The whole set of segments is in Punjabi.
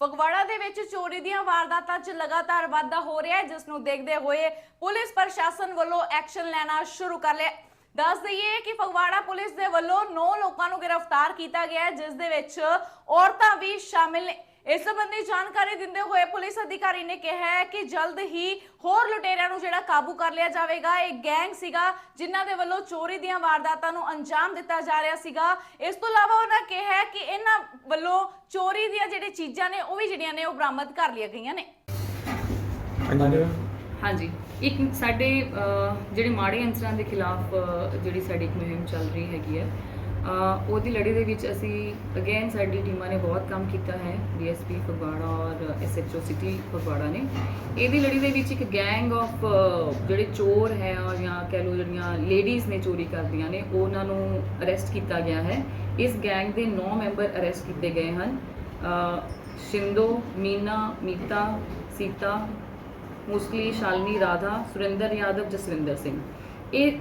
ਫਗਵਾੜਾ ਦੇ ਵਿੱਚ ਚੋਰੀ ਦੀਆਂ ਵਾਰਦਾਤਾਂ 'ਚ ਲਗਾਤਾਰ ਵਾਧਾ ਹੋ ਰਿਹਾ ਹੈ, ਜਿਸ ਨੂੰ ਦੇਖਦੇ ਹੋਏ ਪੁਲਿਸ ਪ੍ਰਸ਼ਾਸਨ ਵੱਲੋਂ ਐਕਸ਼ਨ ਲੈਣਾ ਸ਼ੁਰੂ ਕਰ ਲਿਆ ਦੱਸ ਦਈਏ ਕਿ ਫਗਵਾੜਾ ਪੁਲਿਸ ਦੇ ਵੱਲੋਂ 9 ਲੋਕਾਂ ਨੂੰ ਗ੍ਰਿਫਤਾਰ ਕੀਤਾ ਗਿਆ ਹੈ, ਜਿਸ ਦੇ ਵਿੱਚ ਔਰਤਾਂ ਵੀ ਸ਼ਾਮਿਲ ਨੇ। ਇਸ ਸੰਬੰਧੀ ਜਾਣਕਾਰੀ ਦਿੰਦੇ ਹੋਏ ਪੁਲਿਸ ਅਧਿਕਾਰੀ ਨੇ ਕਿਹਾ ਹੈ ਕਿ ਜਲਦ ਹੀ ਹੋਰ ਲੁਟੇਰਿਆਂ ਨੂੰ ਜਿਹੜਾ ਕਾਬੂ ਕਰ ਲਿਆ ਜਾਵੇਗਾ। ਇਹ ਗੈਂਗ ਸੀਗਾ, ਜਿਨ੍ਹਾਂ ਦੇ ਵੱਲੋਂ ਚੋਰੀ ਦੀਆਂ ਵਾਰਦਾਤਾਂ ਨੂੰ ਅੰਜਾਮ ਦਿੱਤਾ ਜਾ ਰਿਹਾ ਸੀਗਾ। ਇਸ ਤੋਂ ਇਲਾਵਾ ਕਿਹਾ ਹੈ ਕਿ ਇਹਨਾਂ ਵੱਲੋਂ ਚੋਰੀ ਦੀਆਂ ਜਿਹੜੀ ਚੀਜ਼ਾਂ ਨੇ ਉਹ ਵੀ ਜਿਹੜੀਆਂ ਨੇ ਉਹ ਬਰਾਮਦ ਕਰ ਲਿਆ ਗਈਆਂ ਨੇ। ਹਾਂਜੀ ਹਾਂਜੀ। ਇੱਕ ਸਾਡੇ ਜਿਹੜੇ ਮਾੜੇ ਅੰਸਰਾਂ ਦੇ ਖਿਲਾਫ ਜਿਹੜੀ ਸਾਡੀ ਇੱਕ ਮੁਹਿੰਮ ਚੱਲ ਰਹੀ ਹੈਗੀ ਹੈ ਉਹਦੀ ਲੜੀ ਦੇ ਵਿੱਚ ਅਸੀਂ ਅਗੇਨ ਸਾਡੀ ਟੀਮਾਂ ਨੇ ਬਹੁਤ ਕੰਮ ਕੀਤਾ ਹੈ ਡੀਐਸਪੀ ਫਗਵਾੜਾ ਔਰ ਐਸਐਚਓ ਸਿਟੀ ਫਗਵਾੜਾ ਨੇ। ਇਹਦੀ ਲੜੀ ਦੇ ਵਿੱਚ ਇੱਕ ਗੈਂਗ ਆਫ ਜਿਹੜੇ ਚੋਰ ਹੈ ਔਰ ਜਾਂ ਕਹਿ ਲਓ ਜਿਹੜੀਆਂ ਲੇਡੀਜ਼ ਨੇ ਚੋਰੀ ਕਰਦੀਆਂ ਨੇ, ਉਹਨਾਂ ਨੂੰ ਅਰੈਸਟ ਕੀਤਾ ਗਿਆ ਹੈ। ਇਸ ਗੈਂਗ ਦੇ 9 ਮੈਂਬਰ ਅਰੈਸਟ ਕੀਤੇ ਗਏ ਹਨ। ਸ਼ਿੰਦੋ, ਮੀਨਾ, ਮੀਤਾ, ਸੀਤਾ, ਮੁਸਲੀ, ਸ਼ਾਲਨੀ, ਰਾਧਾ, ਸੁਰਿੰਦਰ ਯਾਦਵ, ਜਸਵਿੰਦਰ ਸਿੰਘ। ਇਹ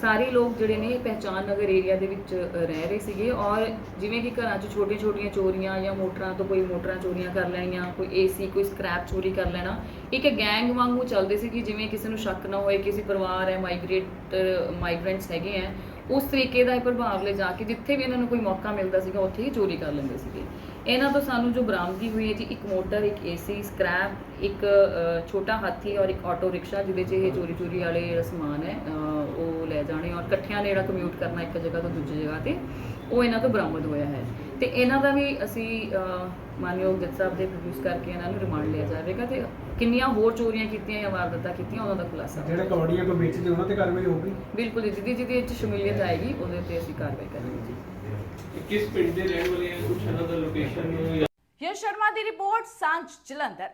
ਸਾਰੇ ਲੋਕ ਜਿਹੜੇ ਨੇ ਪਹਿਚਾਨ ਨਗਰ ਏਰੀਆ ਦੇ ਵਿੱਚ ਰਹਿ ਰਹੇ ਸੀਗੇ ਔਰ ਜਿਵੇਂ ਕਿ ਘਰਾਂ 'ਚ ਛੋਟੀਆਂ ਛੋਟੀਆਂ ਚੋਰੀਆਂ ਜਾਂ ਮੋਟਰਾਂ ਤੋਂ ਕੋਈ ਮੋਟਰਾਂ ਚੋਰੀਆਂ ਕਰ ਲੈਣੀਆਂ, ਕੋਈ ਏਸੀ ਕੋਈ ਸਕ੍ਰੈਪ ਚੋਰੀ ਕਰ ਲੈਣਾ, ਇੱਕ ਗੈਂਗ ਵਾਂਗੂ ਚੱਲਦੇ ਸੀ ਕਿ ਜਿਵੇਂ ਕਿਸੇ ਨੂੰ ਸ਼ੱਕ ਨਾ ਹੋਏ ਕਿਸੇ ਪਰਿਵਾਰ ਹੈ ਮਾਈਗ੍ਰੇਟ ਮਾਈਗ੍ਰੈਂਟਸ ਹੈਗੇ ਆ ਉਸ ਤਰੀਕੇ ਦਾ ਇਹ ਪ੍ਰਭਾਵ ਲੈ ਜਾ ਕੇ ਜਿੱਥੇ ਵੀ ਇਹਨਾਂ ਨੂੰ ਕੋਈ ਮੌਕਾ ਮਿਲਦਾ ਸੀਗਾ, ਉੱਥੇ ਹੀ ਚੋਰੀ ਕਰ ਲੈਂਦੇ ਸੀਗੇ। ਇਹਨਾਂ ਤੋਂ ਸਾਨੂੰ ਜੋ ਬਰਾਮਦਗੀ ਹੋਈ ਹੈ ਜੀ, ਇੱਕ ਮੋਟਰ, ਇੱਕ ਏਸੀ, ਸਕ੍ਰੈਪ, ਇੱਕ ਛੋਟਾ ਹਾਥੀ ਔਰ ਇੱਕ ਆਟੋ ਰਿਕਸ਼ਾ, ਜਿਹਦੇ 'ਚ ਇਹ ਚੋਰੀ ਚੋਰੀ ਵਾਲੇ ਜਿਹੜਾ ਸਮਾਨ ਹੈ ਉਹ ਲੈ ਜਾਣੇ ਔਰ ਇਕੱਠਿਆਂ ਨੇ ਜਿਹੜਾ ਕਮਿਊਟ ਕਰਨਾ ਇੱਕ ਜਗ੍ਹਾ ਤੋਂ ਦੂਜੀ ਜਗ੍ਹਾ ਤੇ, ਉਹ ਇਹਨਾਂ ਤੋਂ ਬਰਾਮਦ ਹੋਇਆ ਹੈ। ਤੇ ਇਹਨਾਂ ਦਾ ਵੀ ਅਸੀਂ ਮਾਨਯੋਗ ਜੱਜ ਸਾਹਿਬ ਦੇ ਪ੍ਰੋਡਿਊਸ ਕਰਕੇ ਇਹਨਾਂ ਨੂੰ ਰਿਮਾਂਡ ਲਿਆ ਜਾਵੇਗਾ ਤੇ ਕਿੰਨੀਆਂ ਹੋਰ ਚੋਰੀਆਂ ਕੀਤੀਆਂ ਜਾਂ ਵਾਰਦਾਤਾਂ ਕੀਤੀਆਂ ਉਹਨਾਂ ਦਾ ਖੁਲਾਸਾ ਜਿਹੜੇ ਕਬੱਡੀਆਂ ਕੋ ਵੇਚਦੇ ਉਹਨਾਂ ਤੇ ਕਾਰਵਾਈ ਹੋਊਗੀ? ਬਿਲਕੁਲ ਜੀ, ਜਿਹਦੀ ਜਿਹਦੀ ਇਹ 'ਚ ਸ਼ਮੂਲੀਅਤ ਆਏਗੀ ਉਹਦੇ ਤੇ ਅਸੀਂ ਕਾਰਵਾਈ ਕਰਾਂਗੇ ਜੀ। ਕਿਸ ਪਿੰਡ ਦੇ ਰਹਿਣ ਵਾਲੇ ਆ? ਕੁਛ ਇਹਨਾਂ ਦਾ ਲੋਕੇਸ਼ਨ ਯਸ਼ ਸ਼ਰਮਾ ਦੀ ਰਿਪੋਰਟ ਸਾਂਝ ਜਲੰਧਰ।